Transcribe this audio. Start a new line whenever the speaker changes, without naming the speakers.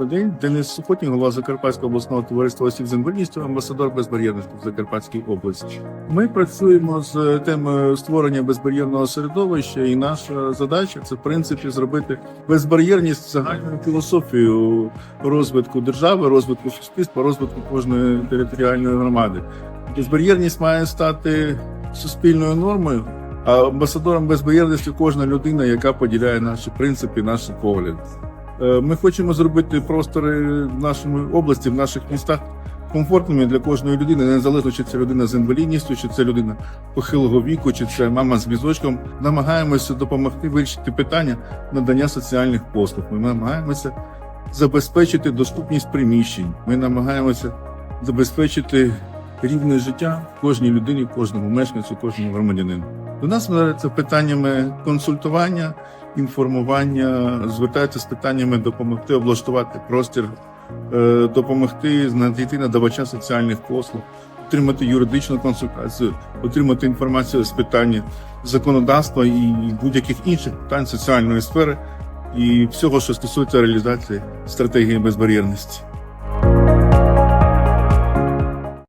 день. Денис Сухотній, голова Закарпатського обласного товариства осіб з інвалідністю, амбасадор безбар'єрності в Закарпатській області. Ми працюємо з темою створення безбар'єрного середовища, і наша задача це в принципі зробити безбар'єрність загальною філософією розвитку держави, розвитку суспільства, розвитку кожної територіальної громади. Безбар'єрність має стати суспільною нормою. А амбасадором безбар'єрності кожна людина, яка поділяє наші принципи, наші погляди. Е, Ми хочемо зробити простори в нашій області, в наших містах комфортними для кожної людини, незалежно чи це людина з інвалідністю, чи це людина похилого віку, чи це мама з візочком. Намагаємося допомогти вирішити питання надання соціальних послуг. Ми намагаємося забезпечити доступність приміщень. Ми намагаємося забезпечити рівне життя кожній людині, кожному мешканцю, кожному громадянину. До нас звертаються питаннями консультування, інформування, звертаються з питаннями допомогти облаштувати простір, е, допомогти знайти надавача соціальних послуг, отримати юридичну консультацію, отримати інформацію з питань законодавства і будь-яких інших питань соціальної сфери і всього, що стосується реалізації стратегії безбар'єрності.